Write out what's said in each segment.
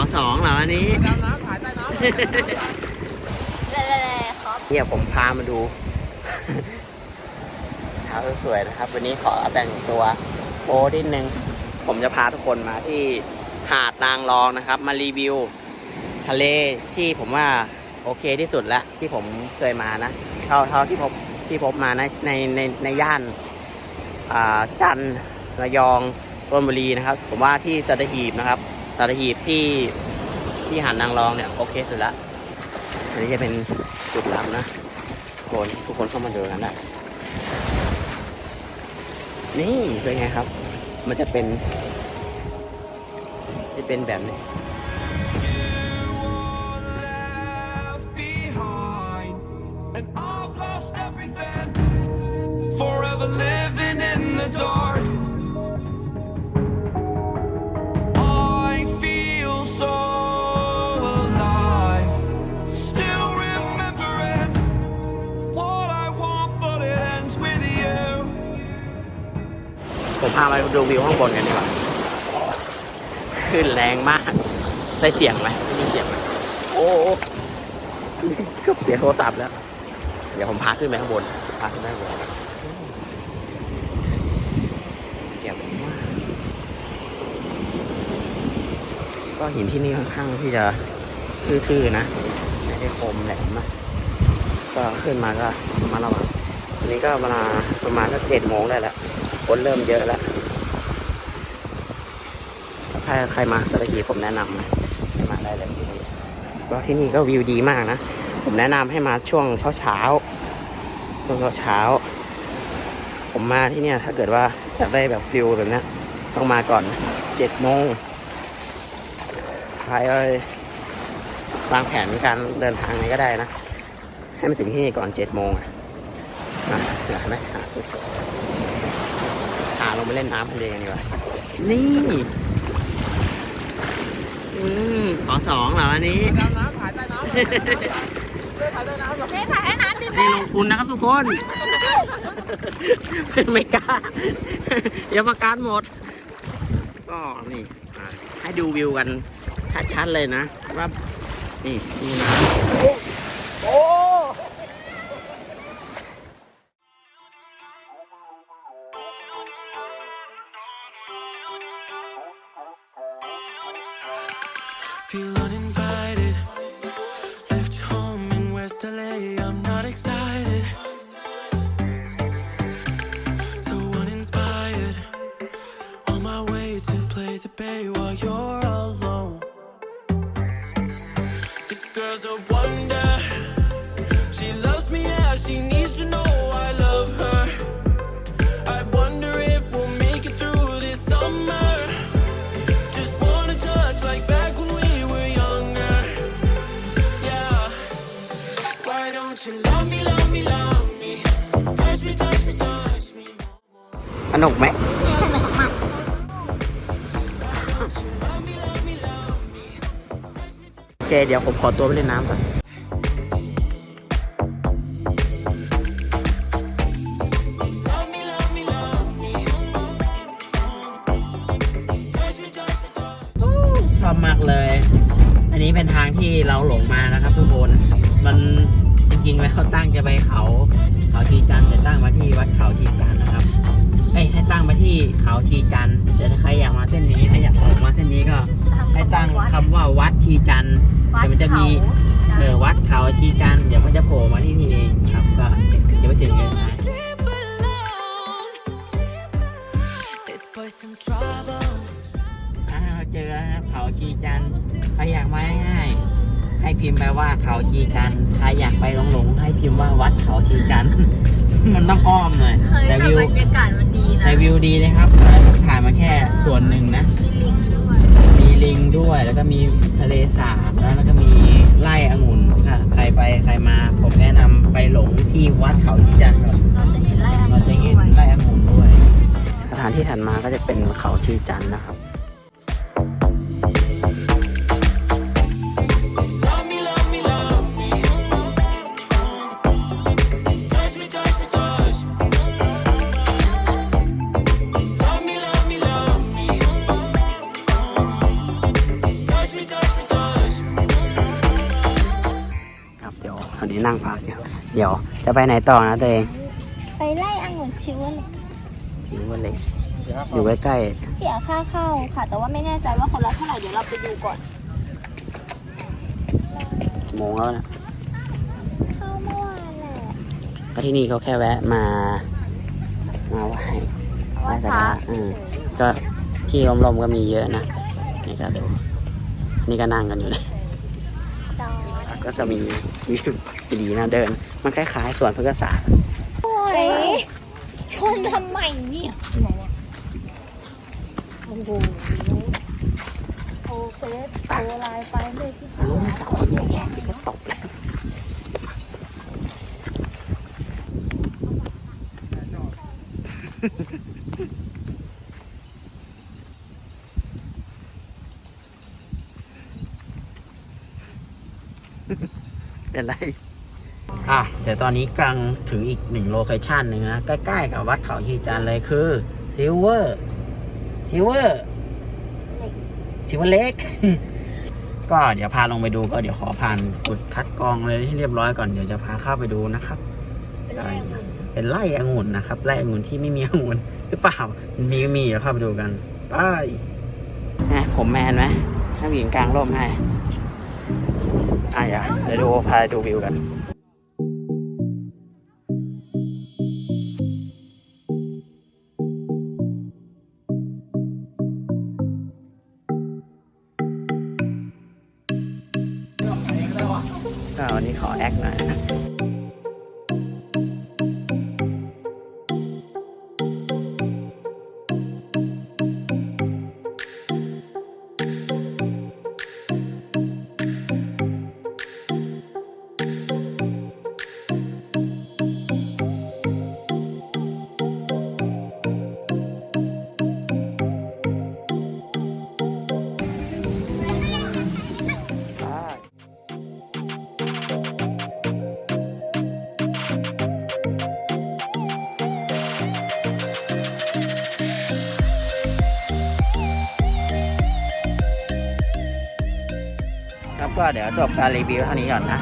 อสองเหรออันนี้ดำน้ำถ่ายใต้น้ำเล่ๆครับเนี่ยผมพามาดูเช้าสวยๆนะครับ วันนี้ขอแต่งตัวโป๊นิดนึง ผมจะพาทุกคนมาที่หาดนางรองนะครับ มารีวิว ทะเลที่ผมว่าโอเคที่สุดแล้วที่ผมเคยมานะเท่าเท่าที่พบที่พบมานะในในในย่านอ่าจันทร์ระยองชลบุรีนะครับ ผมว่าที่สัตหีบนะครับ สัตหีบที่ที่หาดนางรองเนี่ยโอเคสุดละอันนี้จะเป็นจุดลับนะคนทุกคนเข้ามาดูกันนะนี่เป็นไงครับ มันจะเป็นจะเป็นแบบนี้ ผมพามาดูวิวข้างบนกันดีกว่าขึ้นแรงมาก ได้เสียงไหมได้ยินเสียงไหมโอ้ก็เสียโทรศัพท์แล้ว เดี๋ยวผมพาขึ้นไปข้างบนพาขึ้นไปข้างบนเจ๋งมากก็หินที่นี่ค่อนข้างที่จะทื่อๆนะไม่ได้คมแหลมนะก็ขึ้นมาก็มาระวังอันนี้ก็เวลาประมาณสักเจ็ดโมงได้แล้ว คนเริ่มเยอะแล้วถ้าใครมาสระกีผมแนะนำนะให้มาได้เลยที่นี่ก็ที่นี่ก็วิวดีมากนะ ผมแนะนำให้มาช่วงเช้าเช้าช่วงเช้าเช้า ผมมาที่เนี่ย ถ้าเกิดว่าอยากได้แบบฟิลแบบนี้ต้องมาก่อนเจ็ดโมงใครเอ้ยวางแผนการเดินทางไงก็ได้นะ ให้มาถึงที่นี่ก่อนเจ็ดโมงอะนะเห็นไหมสวย ลงไปเล่นน้ำทะเลกันดีกว่า นี่ อืมขอสองเหรออันนี้ ดำน้ำถ่ายใต้น้ำเล่ถ่ายใต้น้ำหรอเล่ถ่ายให้น้ำดินี่ลงทุนนะครับทุกคน ไม่กล้า เดี๋ยวประกันหมด ก็นี่อะให้ดูวิวกันชัดๆเลยนะ ว่า นี่นี่นะ Feel uninvited. Left home in West LA. I'm not excited. So uninspired. On my way to play the bay while you're alone. This girl's a สนุกไหมสนุกมากโอเคเดี๋ยวผมขอตัวไปเล่นน้ำก่อนชอบมากเลย อันนี้เป็นทางที่เราหลงมานะครับทุกคน มันจริงๆแล้วตั้งจะไปเขาเขาชีจันแต่ตั้งมาที่วัดเขาชีจันนะครับ เอ้ยให้ตั้งมาที่เขาชีจันทร์แต่ถ้าใครอยากมาเส้นนี้ถ้าอยากออกมาเส้นนี้ก็ ให้ตั้งคำว่าวัดชีจันทร์วัดเดี๋ยวมันจะมีเขาเออวัดเขาชีจันทร์เดี๋ยวมันจะโผล่มาที่นี่เองครับก็จะไปถึงเลยนะ Deep alone. This boy some trouble. อ่าเราเจอแล้วนะครับเขาชีจันทร์ใครอยากมาง่ายๆให้พิมพ์ไปว่าเขาชีจันทร์ใครอยากไปหลงๆให้พิมพ์ว่าวัดเขาชีจันทร์ มันต้องอ้อมหน่อยเฮ้ยแต่แต่วิวบรรยากาศมันดีนะแต่วิวดีนะครับแล้วผมถ่ายมาแค่ส่วนหนึ่งนะ มีลิงด้วยมีลิงด้วยแล้วก็มีทะเลสาบแล้วแล้วก็มีไร่องุ่นค่ะ ใครไปใครมา ผมแนะนำไปหลงที่วัดเขาชีจันทร์ครับเราจะเห็นไร่องุ่นเราจะเห็นด้วยไร่องุ่นด้วย สถานที่ถัดมาก็จะเป็นเขาชีจันทร์นะครับ นี้นั่งพักอยู่เดี๋ยวจะไปไหนต่อนะตัวเองไปไล่องุ่นชิวเลยถือว่าเล็กอยู่ใกล้เสียค่าเข้าค่ะ แต่ว่าไม่แน่ใจว่าคนละเท่าไหร่เดี๋ยวเราไปดูก่อนโมงแล้วนะเข้าเมื่อวานแหละก็ที่นี่เขาแค่แวะมามาไหว้ไหว้สักการะอืมก็ที่ลมๆก็มีเยอะนะนี่ก็ดูนี่ก็นั่งกันอยู่นะดอ กก็จะมีวิวดีนะเดิน มันคล้ายๆสวนพฤกษศาสตร์เจ๊ชนทำไมเนี่ยไหนเนี่ยโอ้โหโทรเฟซโทรไลน์ไปเลยที่รู้ไหมแต่คนเยอะแยะก็ตกเลย เป็นไร อะเดี๋ยวตอนนี้กำลังถึงอีกหนึ่งโลเคชันหนึ่งนะ ใกล้ ๆ กับวัดเขาชีจันทร์เลยคือซิลเวอร์ซิลเวอร์ซิลเวอร์เล็ก ก็เดี๋ยวพาลงไปดูก็เดี๋ยวขอผ่านจุดคัดกรองเลยให้เรียบร้อยก่อนเดี๋ยวจะพาเข้าไปดูนะครับ เป็นไรองุ่นเป็นไร่องุ่นนะครับไร่องุ่นที่ไม่มีองุ่นหรือเปล่า มีก็มีเดี๋ยวเข้าไปดูกันไปไงผมแมนไหมถ้าหญิงกลางร่มให้ อะอย่าเดี๋ยวดูพาดูวิวกันก็วันนี้ขอแอคหน่อย ครับก็เดี๋ยวจบการรีวิวเท่านี้ก่อนนะ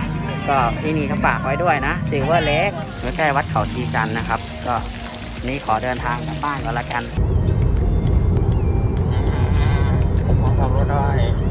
ก็ที่นี่ก็ฝากไว้ด้วยนะซิลเวอร์เล็กใกล้วัดเขาชีจันนะครับ ก็นี้ขอเดินทางกลับบ้านก็แล้วกันมองขับรถได้วย